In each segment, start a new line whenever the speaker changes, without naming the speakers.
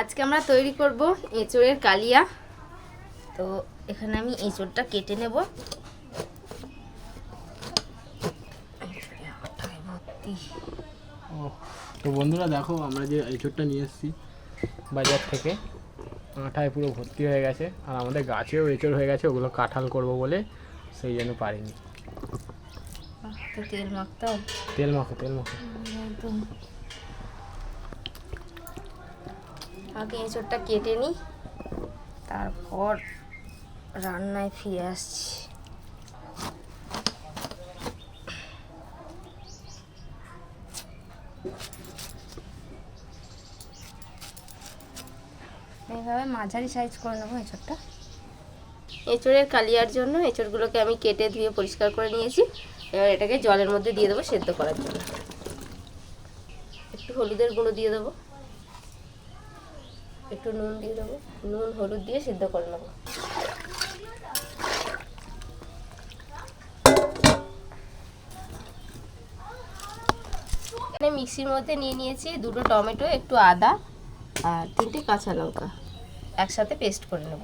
আজকে আমরা তৈরি করব এঁচড়ের কালিয়া। তো এখানে আমি এঁচড়টা কেটে নেব।
তো বন্ধুরা দেখো আমরা যে এঁচড়টা নিয়ে এসেছি বাজার থেকে আঠায় পুরো ভর্তি হয়ে গেছে আর আমাদের গাছেও এঁচড় হয়ে গেছে ওগুলো কাঁঠাল করব বলে সেই জন্য পারিনি।
তো তেল মাখতে
তেল মাখো তেল মাখো।
একদম। আগে এঁচড়টা কেটে নিই তারপর রান্নায় ফিরে আসছি। এইভাবে মাঝারি সাইজ করে নেব এঁচড়টা। এঁচড়ের কালিয়ার জন্য এঁচড়গুলোকে আমি কেটে ধুয়ে পরিষ্কার করে নিয়েছি। এবার এটাকে জলের মধ্যে দিয়ে দেবো সেদ্ধ করার জন্য। একটু হলুদের গুঁড়ো দিয়ে দেবো। একটু নুন দিয়ে দেবো। নুন, হলুদ দিয়ে সিদ্ধ করে নেব। এখানে মিক্সির মধ্যে নিয়ে নিয়েছি দুটো টমেটো, একটু আদা আর তিনটে কাঁচা লঙ্কা। একসাথে পেস্ট করে নেব।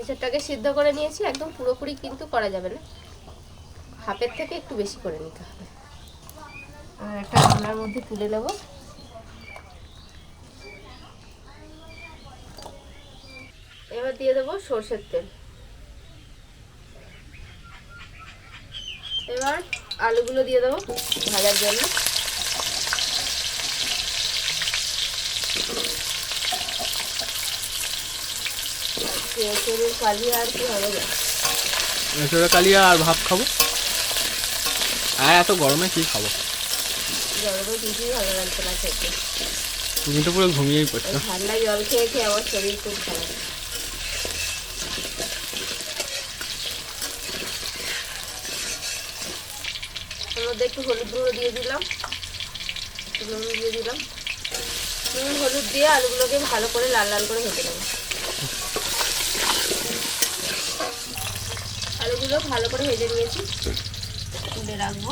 এসবটাকে সিদ্ধ করে নিয়েছি, একদম পুরোপুরি কিন্তু করা যাবে না। হাফের থেকে একটু বেশি করে নিতে হবে। আর একটা গামলার মধ্যে তুলে নেব। এবার দিয়ে দেবো সর্ষের তেল। এবার আলুগুলো দিয়ে দেবো ভাজার জন্য। এঁচড়ের কালি আর কি হবে না
এঁচড়ে কালিয়া আর ভাত খাব? আর এত গরমে কি খাব?
গরমে কিছুই ভালো লাগছে না খেতে?
তুমি তো পুরো ঘুমিয়েই পড়ছো।
ঠান্ডা জল খেয়ে খেয়ে আমার শরীর খুব খারাপ। মধ্যে একটু হলুদ গুঁড়ো দিয়ে দিলাম। নুন দিয়ে দিলাম। নুন, হলুদ দিয়ে আলুগুলোকে ভালো করে লাল লাল করে ভেজে নেব। আলুগুলো ভালো করে ভেজে নিয়েছি। তুলে রাখব।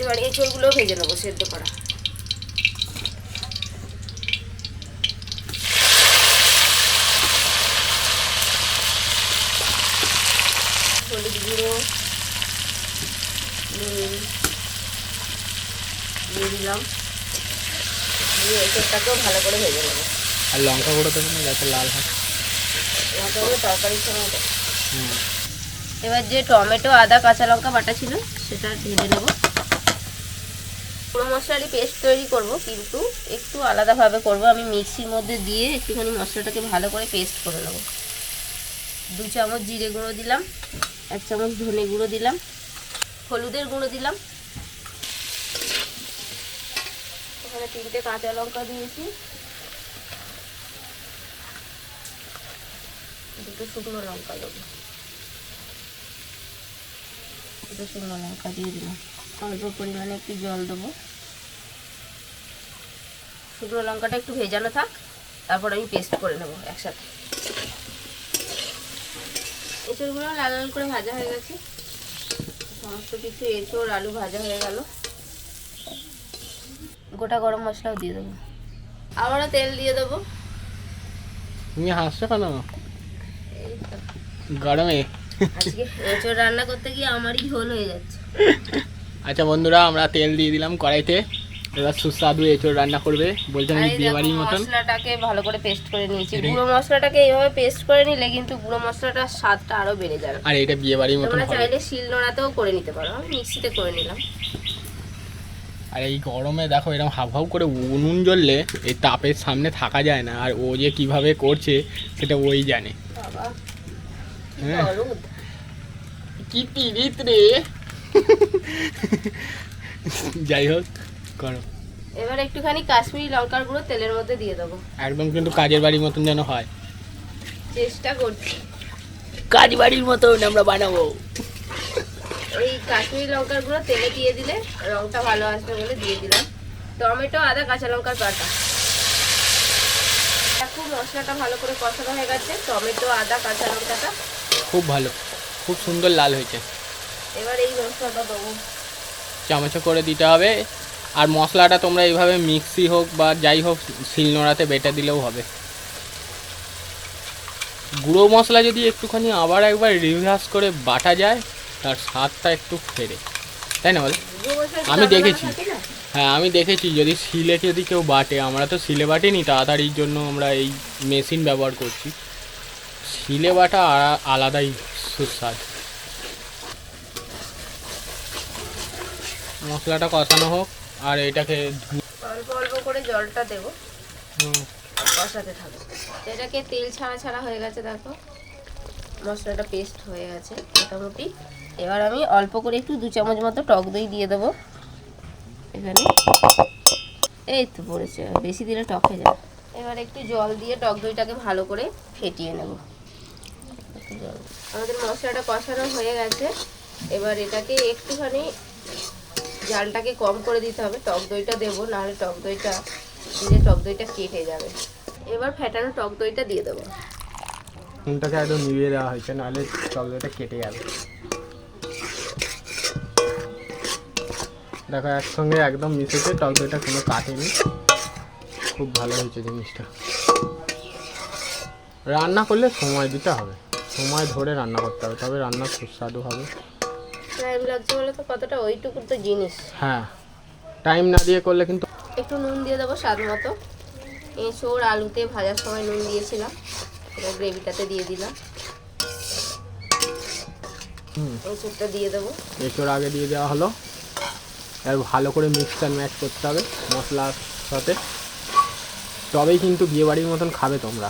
এবার এঁচড়গুলো ভেজে নেব, সেদ্ধ করা হলুদ গুঁড়ো নুন দিয়ে দিলাম দিয়ে ভালো করে ভেজে নেব।
আর লঙ্কা গুঁড়ো দেবো না যাতে লাল হয়।
এবার হলো তরকারির সময় এবার যে টমেটো আদা কাঁচা লঙ্কা বাটা ছিল সেটা ঢেলে নেব। পুরো মশলারই পেস্ট তৈরি করব কিন্তু একটু আলাদাভাবে করব। আমি মিক্সির মধ্যে দিয়ে একটুখানি মশলাটাকে ভালো করে পেস্ট করে নেব। দু চামচ জিরে গুঁড়ো দিলাম এক চামচ ধনে গুঁড়ো দিলাম হলুদের গুঁড়ো দিলাম এখানে তিনটে কাঁচা লঙ্কা দিয়েছি। দুটো শুকনো লঙ্কা দেবো। দুটো শুকনো লঙ্কা দিয়ে দিলাম। অল্প পরিমাণে একটু জল দেবো। শুকনো লঙ্কাটা একটু ভেজানো থাক, তারপর আমি পেস্ট করে নেব একসাথে। এঁচড়গুলো লাল লাল করে ভাজা হয়ে গেছে। সমস্ত কিছু এঁচড়, আলু ভাজা হয়ে গেল। গোটা গরম মশলাও দিয়ে দেবো। আবারও তেল দিয়ে দেবো।
তুমি হাসছো কেন? গরমে।
আজকে এঁচড় রান্না করতে গিয়ে আমারই ঝোল হয়ে যাচ্ছে।
আচ্ছা বন্ধুরা আমরা তেল দিয়ে দিলাম কড়াইতে। এবার সুস্বাদু এঁচড় রান্না করবে। বলছে
আর
আমি বিয়ে বাড়ির মতন।
মশলাটাকে ভালো করে পেস্ট করে নিয়েছি। গুঁড়ো মশলাটাকে এইভাবে পেস্ট করে নিলে কিন্তু গুঁড়ো মশলাটার স্বাদটা আরও বেড়ে যাবে।
আর এটা বিয়ে বাড়ির মতন
তোমরা চাইলে শিল নোড়াতেও করে নিতে পারো। আমি মিক্সিতে করে নিলাম।
আর এই গরমে দেখো এরকম হাফ করে উনুন জ্বললে এই তাপের সামনে থাকা যায় না। আর ও যে কীভাবে করছে সেটা ওই জানে। হ্যাঁ। কি পিরিত রে। যাই হোক করো।
এবার একটুখানি কাশ্মীরি লঙ্কার গুঁড়ো তেলের মধ্যে দিয়ে দেবো।
একদম কিন্তু কাজের বাড়ির মতন যেন হয়।
চেষ্টা করছি।
কাজ বাড়ির মতন আমরা বানাবো।
এই কাশ্মীরি লঙ্কার গুঁড়ো তেলে দিয়ে দিলে রংটা ভালো আসবে বলে দিয়ে দিলাম। টমেটো আদা কাঁচা লঙ্কার বাটা। এখন মশলাটা ভালো করে কষানো হয়ে গেছে। টমেটো আদা কাঁচা লঙ্কাটা।
খুব ভালো। খুব সুন্দর লাল হয়েছে।
এবার এই মশলাটা দেবো।
চামচে করে দিতে হবে। আর মশলাটা তোমরা এইভাবে মিক্সি হোক বা যাই হোক শিলনোড়াতে বেটে দিলেও হবে। গুঁড়ো মশলা যদি একটুখানি আবার একবার রিভার্স করে বাটা যায় তার স্বাদটা একটু ফেরে। তাই না বল? আমি দেখেছি। হ্যাঁ আমি দেখেছি যদি শিলে যদি কেউ বাটে আমরা তো শিলে বাটিনি তাড়াতাড়ির জন্য আমরা এই মেশিন ব্যবহার করছি। শিলে বাটা আলাদাই সুস্বাদ। মশলাটা কষানো হোক আর এটাকে
অল্প অল্প করে জলটা দেবো।
হুম,
কষাতে থাকব। এটাকে তেল ছাড়া ছাড়া হয়ে গেছে দেখো। মশলাটা পেস্ট হয়ে গেছে মোটামুটি। এবার আমি অল্প করে একটু দু চামচ মতো টক দই দিয়ে দেবো। এখানে। এই তো পড়েছে, বেশি দিলে টক হয়ে যাবে। এবার একটু জল দিয়ে টক দইটাকে ভালো করে ফেটিয়ে নেব। আমাদের মশলাটা কষানো হয়ে গেছে। এবার এটাকে একটুখানি জালটাকে কম করে দিতে হবে। টক দইটা দেবো, নাহলে টক দইটা দিলে টক দইটা কেটে যাবে। এবার ফ্যাটানো টক দইটা দিয়ে দেবো।
নুনটাকে একদম নিভিয়ে দেওয়া হয়েছে, নাহলে চকলেটটা কেটে যাবে। দেখো একসঙ্গে একদম মিশেছে দইটা কোনো কাটেনি। খুব ভালো হয়েছে জিনিসটা। রান্না করলে সময় দিতে হবে। সময় ধরে রান্না করতে হবে তবে রান্না সুস্বাদু হবে।
টাইম লাগছে বলে তো কতটা? ওইটুকু তো জিনিস।
হ্যাঁ টাইম না দিয়ে করলে কিন্তু
একটু নুন দিয়ে দেবো স্বাদ মতো। এঁচোড় আলুতে ভাজার সময় নুন দিয়েছিলাম। এবার গ্রেভিটাতে দিয়ে দিলাম।
হুম।
এঁচোড়টা দিয়ে দেবো।
এঁচোড় আগে দিয়ে দেওয়া হলো। আর ভালো করে মিক্সচার ম্যাচ করতে হবে মশলার সাথে। তবেই কিন্তু বিয়েবাড়ির মতন খাবে তোমরা।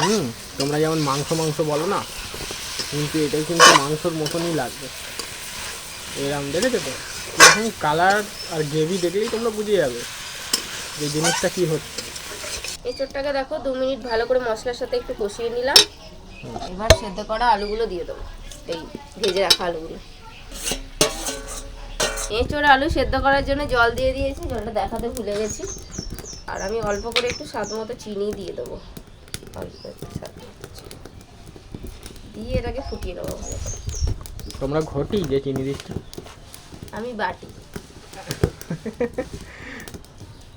হুম, তোমরা যেমন মাংস মাংস বলো না, কিন্তু এটাই কিন্তু মাংসর মতনই লাগবে। এরম দেখেছ তো? এরকম কালার আর গ্রেভি দেখলেই তোমরা বুঝে যাবে যে জিনিসটা কি হচ্ছে।
এঁচোড়টাকে দেখো, দু মিনিট ভালো করে মশলার সাথে একটু কষিয়ে নিলাম। এবার সেদ্ধ করা আলুগুলো দিয়ে দেবো। এই ভেজে রাখা আলুগুলো। এঁচোড় আলু সেদ্ধ করার জন্য জল দিয়ে দিয়েছি জলটা দেখাতে ভুলে গেছি। আর আমি অল্প করে একটু স্বাদ মতো চিনি দিয়ে দেবো। অল্প একটু স্বাদ দিয়ে এটাকে ফুটিয়ে নেব ভালো করে।
তোমরা ঘটি যে চিনি দিচ্ছ?
আমি বাটি।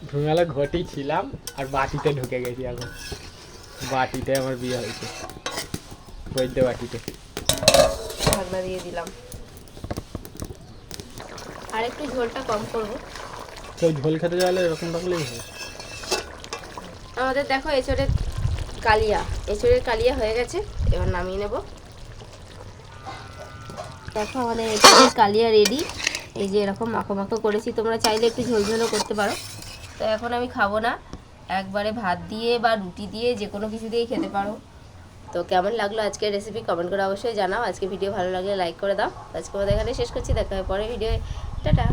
ঢুঙালে ঘটি ছিলাম আর বাটিতে ঢুকে গেছি এখন। বাটিতে আমার বিয়ে হয়েছে। বৈদ্য বাটিতে।
ঢাকনা দিয়ে দিলাম। আর একটু ঝোলটা কম করব।
কেউ ঝোল খেতে চাইলে এরকম রাখলেই হয়।
আমাদের দেখো এঁচড়ের কালিয়া এঁচড়ের কালিয়া হয়ে গেছে এবার নামিয়ে নেব। দেখো আমাদের এঁচড়ের কালিয়া রেডি এই যে এরকম মাখো মাখো করেছি তোমরা চাইলে একটু ঝোলঝোলও করতে পারো। তো এখন আমি খাব না একবারে ভাত দিয়ে বা রুটি দিয়ে যে কোনো কিছু দিয়েই খেতে পারো। তো কেমন লাগল আজকের রেসিপি কমেন্ট করে অবশ্যই জানাও। আজকে ভিডিও ভালো লাগলে লাইক করে দাও। আজকে আমাদের এখানে শেষ করছি। দেখা হয় পরে ভিডিও টাটা।